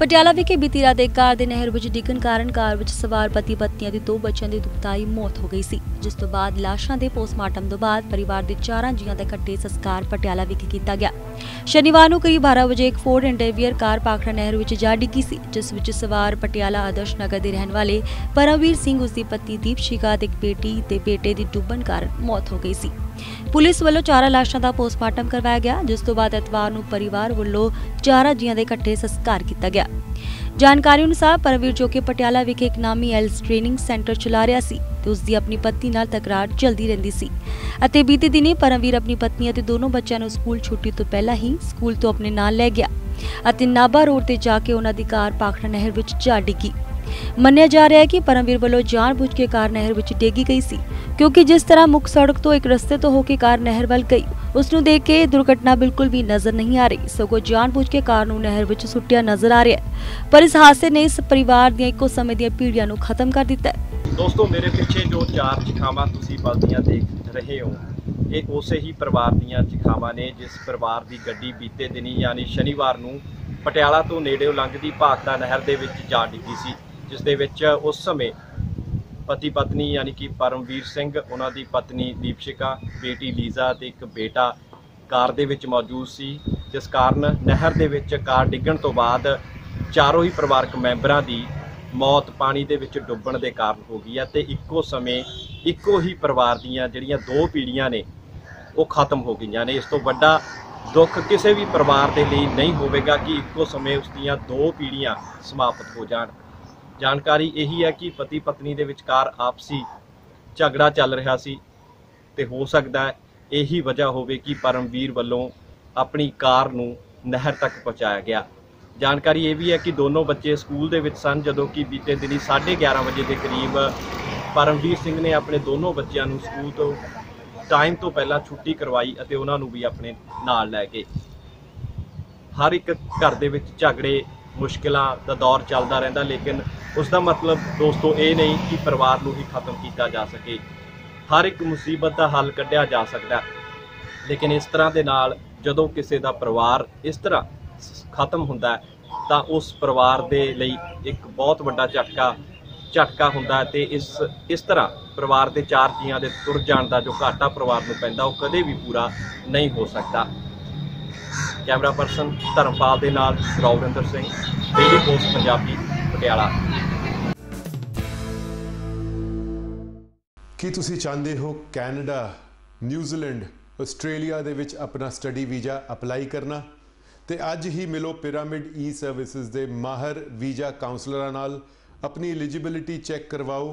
ਪਟਿਆਲਾ ਵਿਖੇ ਬੀਤੀ ਰਾਤ ਇੱਕ ਕਾਰ ਦੇ ਨਹਿਰ ਵਿੱਚ ਡਿੱਗਣ ਕਾਰਨ ਕਾਰ ਵਿੱਚ ਸਵਾਰ ਪਤੀ ਪਤਨੀਆਂ ਦੀ ਦੋ ਬੱਚਿਆਂ ਦੀ ਦੁਖਦਾਈ ਮੌਤ ਹੋ ਗਈ ਸੀ, ਜਿਸ ਤੋਂ ਬਾਅਦ ਲਾਸ਼ਾਂ ਦੇ ਪੋਸਟਮਾਰਟਮ ਤੋਂ ਬਾਅਦ ਪਰਿਵਾਰ ਦੇ ਚਾਰਾਂ ਜੀਆਂ ਦਾ ਇਕੱਠੇ ਸੰਸਕਾਰ ਪਟਿਆਲਾ ਵਿਖੇ ਕੀਤਾ ਗਿਆ। ਸ਼ਨੀਵਾਰ ਨੂੰ ਕਰੀਬ 12 ਵਜੇ ਇੱਕ ਫੋਰਡ ਇੰਟਰਵੀਅਰ ਕਾਰ ਪਾਖੜਾ ਨਹਿਰ ਵਿੱਚ ਜਾ ਡਿੱਗੀ ਸੀ, ਜਿਸ ਵਿੱਚ ਸਵਾਰ ਪਟਿਆਲਾ ਆਦਰਸ਼ ਨਗਰ ਦੇ ਰਹਿਣ ਵਾਲੇ ਪਰਮਵੀਰ ਸਿੰਘ ਉਸ ਦੀ ਪਤਨੀ ਦੀਪਸ਼ਿਕਾ ਤੇ ਇੱਕ ਬੇਟੀ ਤੇ ਬੇਟੇ ਦੀ ਡੁੱਬਣ ਕਾਰਨ ਮੌਤ ਹੋ ਗਈ ਸੀ। ਪੁਲਿਸ ਵੱਲੋਂ ਚਾਰਾਂ ਲਾਸ਼ਾਂ ਦਾ ਪੋਸਟਮਾਰਟਮ ਕਰਵਾਇਆ ਗਿਆ, ਜਿਸ ਤੋਂ ਬਾਅਦ ਐਤਵਾਰ ਨੂੰ ਪਰਿਵਾਰ ਵੱਲੋਂ ਚਾਰਾਂ ਜੀਆਂ ਦੇ ਇਕੱਠੇ ਸੰਸਕਾਰ ਕੀਤਾ ਗਿਆ। ਜਾਣਕਾਰੀ ਅਨੁਸਾਰ ਪਰਮਵੀਰ ਜੋ ਕਿ ਪਟਿਆਲਾ ਵਿਖੇ ਇੱਕ ਨਾਮੀ ਐਲਸ ਟ੍ਰੇਨਿੰਗ ਸੈਂਟਰ ਚਲਾ ਰਿਹਾ ਸੀ ਤੇ ਉਸ ਦੀ ਆਪਣੀ ਪਤਨੀ ਨਾਲ ਤਕਰਾਰ ਚੱਲਦੀ ਰਹਿੰਦੀ ਸੀ। ਅਤੇ ਬੀਤੇ ਦਿਨੀ ਪਰਮਵੀਰ ਆਪਣੀ ਪਤਨੀ ਅਤੇ ਦੋਨੋਂ ਬੱਚਿਆਂ ਨੂੰ ਸਕੂਲ ਛੁੱਟੀ ਤੋਂ ਪਹਿਲਾਂ ਹੀ ਸਕੂਲ ਤੋਂ ਆਪਣੇ ਨਾਲ ਲੈ ਗਿਆ ਅਤੇ ਨਾਭਾ ਰੋਡ ਤੇ ਜਾ ਕੇ ਉਹਨਾਂ ਦੀ ਕਾਰ ਪਾਖੜਾ ਨਹਿਰ ਵਿੱਚ ਜਾ ਡਿੱਗੀ। ਮੰਨਿਆ ਜਾ ਰਿਹਾ ਹੈ ਕਿ ਪਰਮਵੀਰ ਵੱਲੋਂ ਜਾਣਬੁੱਝ ਕੇ ਕਾਰ ਨਹਿਰ ਵਿੱਚ ਡੇਗੀ ਗਈ ਸੀ ਕਿਉਂਕਿ ਜਿਸ ਤਰ੍ਹਾਂ ਮੁੱਖ ਸੜਕ ਤੋਂ ਇੱਕ ਰਸਤੇ ਤੋਂ ਹੋ ਕੇ ਕਾਰ ਨਹਿਰ ਵੱਲ ਗਈ, ਉਸ ਨੂੰ ਦੇਖ ਕੇ ਦੁਰਘਟਨਾ ਬਿਲਕੁਲ ਵੀ ਨਜ਼ਰ ਨਹੀਂ ਆ ਰਹੀ। ਸਗੋਂ ਜਾਣਬੁੱਝ ਕੇ ਕਾਰ ਨੂੰ ਨਹਿਰ ਵਿੱਚ ਸੁੱਟਿਆ ਨਜ਼ਰ ਆ ਰਿਹਾ ਪਰ ਇਸ ਹਾਦਸੇ ਨੇ ਇਸ ਪਰਿਵਾਰ ਦੀਆਂ ਇੱਕੋ ਸਮੇਂ ਦੀਆਂ ਪੀੜ੍ਹੀਆਂ ਨੂੰ ਖਤਮ ਕਰ ਦਿੱਤਾ ਦੋਸਤੋ, ਮੇਰੇ ਪਿੱਛੇ ਜੋ ਚਾਰ ਚਿਖਾਵਾਂ ਤੁਸੀਂ ਬਲਦੀਆਂ ਦੇਖ ਰਹੇ ਹੋ, ਇਹ ਉਸੇ ਹੀ ਪਰਿਵਾਰ ਦੀਆਂ ਚਿਖਾਵਾਂ ਨੇ ਜਿਸ ਪਰਿਵਾਰ ਦੀ ਗੱਡੀ ਬੀਤੇ ਦਿਨੀ ਯਾਨੀ ਸ਼ਨੀਵਾਰ ਨੂੰ ਪਟਿਆਲਾ ਤੋਂ ਨੇੜੇ ਲੰਘਦੀ ਭਾਗਤਾ ਨਹਿਰ ਦੇ ਵਿੱਚ ਜਾ ਡਿੱਗੀ ਸੀ, ਜਿਸ ਦੇ ਵਿੱਚ ਉਸ ਸਮੇਂ ਪਤੀ ਪਤਨੀ ਯਾਨੀ ਕਿ ਪਰਮਵੀਰ ਸਿੰਘ, ਉਹਨਾਂ ਦੀ ਪਤਨੀ ਦੀਪਸ਼ਿਕਾ, ਬੇਟੀ ਲੀਜ਼ਾ ਤੇ ਇੱਕ ਬੇਟਾ ਕਾਰ ਦੇ ਵਿੱਚ ਮੌਜੂਦ ਸੀ, ਜਿਸ ਕਾਰਨ ਨਹਿਰ ਦੇ ਵਿੱਚ ਕਾਰ ਡਿੱਗਣ ਤੋਂ ਬਾਅਦ ਚਾਰੋਂ ਹੀ ਪਰਿਵਾਰਕ ਮੈਂਬਰਾਂ ਦੀ ਮੌਤ ਪਾਣੀ ਦੇ ਵਿੱਚ ਡੁੱਬਣ ਦੇ ਕਾਰਨ ਹੋ ਗਈ ਹੈ ਤੇ ਇੱਕੋ ਸਮੇਂ ਇੱਕੋ ਹੀ ਪਰਿਵਾਰ ਦੀਆਂ ਜਿਹੜੀਆਂ ਦੋ ਪੀੜ੍ਹੀਆਂ ਨੇ, ਉਹ ਖਤਮ ਹੋ ਗਈਆਂ ਨੇ। ਇਸ ਤੋਂ ਵੱਡਾ ਦੁੱਖ ਕਿਸੇ ਵੀ ਪਰਿਵਾਰ ਦੇ ਲਈ ਨਹੀਂ ਹੋਵੇਗਾ ਕਿ ਇੱਕੋ ਸਮੇਂ ਉਸ ਦੀਆਂ ਦੋ ਪੀੜ੍ਹੀਆਂ ਸਮਾਪਤ ਹੋ ਜਾਣ। ਜਾਣਕਾਰੀ ਇਹੀ ਹੈ ਕਿ ਪਤੀ ਪਤਨੀ ਦੇ ਵਿਚਕਾਰ ਆਪਸੀ ਝਗੜਾ ਚੱਲ ਰਿਹਾ ਸੀ ਤੇ ਹੋ ਸਕਦਾ ਹੈ ਇਹੀ ਵਜ੍ਹਾ ਹੋਵੇ ਕਿ ਪਰਮਵੀਰ ਵੱਲੋਂ ਆਪਣੀ ਕਾਰ ਨੂੰ ਨਹਿਰ ਤੱਕ ਪਹੁੰਚਾਇਆ ਗਿਆ। ਜਾਣਕਾਰੀ ਇਹ ਵੀ ਹੈ ਕਿ ਦੋਨੋਂ ਬੱਚੇ ਸਕੂਲ ਦੇ ਵਿੱਚ ਸਨ, ਜਦੋਂ ਕਿ ਬੀਤੇ ਦਿਨੀ 11:30 ਵਜੇ ਦੇ ਕਰੀਬ ਪਰਮਵੀਰ ਸਿੰਘ ਨੇ ਆਪਣੇ ਦੋਨੋਂ ਬੱਚਿਆਂ ਨੂੰ ਸਕੂਲ ਤੋਂ ਟਾਈਮ ਤੋਂ ਪਹਿਲਾਂ ਛੁੱਟੀ ਕਰਵਾਈ ਅਤੇ ਉਹਨਾਂ ਨੂੰ ਵੀ ਆਪਣੇ ਨਾਲ ਲੈ ਗਏ। ਹਰ ਇੱਕ ਘਰ ਦੇ ਵਿੱਚ ਝਗੜੇ ਮੁਸ਼ਕਿਲਾਂ ਦਾ ਦੌਰ ਚੱਲਦਾ ਰਹਿੰਦਾ, ਲੇਕਿਨ ਉਸ ਦਾ ਮਤਲਬ ਦੋਸਤੋ ਇਹ ਨਹੀਂ ਕਿ ਪਰਿਵਾਰ ਨੂੰ ਹੀ ਖਤਮ ਕੀਤਾ ਜਾ ਸਕੇ। ਹਰ ਇੱਕ ਮੁਸੀਬਤ ਦਾ ਹੱਲ ਕੱਢਿਆ ਜਾ ਸਕਦਾ ਲੇਕਿਨ ਇਸ ਤਰ੍ਹਾਂ ਦੇ ਨਾਲ ਜਦੋਂ ਕਿਸੇ ਦਾ ਪਰਿਵਾਰ ਇਸ ਤਰ੍ਹਾਂ ਖਤਮ ਹੁੰਦਾ ਤਾਂ ਉਸ ਪਰਿਵਾਰ ਦੇ ਲਈ ਇੱਕ ਬਹੁਤ ਵੱਡਾ ਝਟਕਾ ਝਟਕਾ ਹੁੰਦਾ ਹੈ ਤੇ ਇਸ ਇਸ ਤਰ੍ਹਾਂ ਪਰਿਵਾਰ ਦੇ ਚਾਰ ਜੀਆਂ ਦੇ ਤੁਰ ਜਾਣ ਦਾ ਜੋ ਘਾਟਾ ਪਰਿਵਾਰ ਨੂੰ ਪੈਂਦਾ, ਉਹ ਕਦੇ ਵੀ ਪੂਰਾ ਨਹੀਂ ਹੋ ਸਕਦਾ। ਕੈਮਰਾ ਪਰਸਨ ਧਰਮਪਾਲ ਦੇ ਨਾਲ ਰੌਵਰਿੰਦਰ ਸਿੰਘ ਡੇਲੀ ਪੋਸਟ ਪੰਜਾਬੀ, ਪਟਿਆਲਾ। ਕੀ ਤੁਸੀਂ ਚਾਹੁੰਦੇ ਹੋ ਕੈਨੇਡਾ, ਨਿਊਜ਼ੀਲੈਂਡ, ਆਸਟ੍ਰੇਲੀਆ ਦੇ ਵਿੱਚ ਆਪਣਾ ਸਟੱਡੀ ਵੀਜ਼ਾ ਅਪਲਾਈ ਕਰਨਾ? ਤੇ ਅੱਜ ਹੀ ਮਿਲੋ ਪਿਰਾਮਿਡ ਈ ਸਰਵਿਸਿਜ਼ ਦੇ ਮਾਹਰ ਵੀਜ਼ਾ ਕਾਉਂਸਲਰਾਂ ਨਾਲ। ਆਪਣੀ ਐਲੀਜੀਬਿਲਿਟੀ ਚੈੱਕ ਕਰਵਾਓ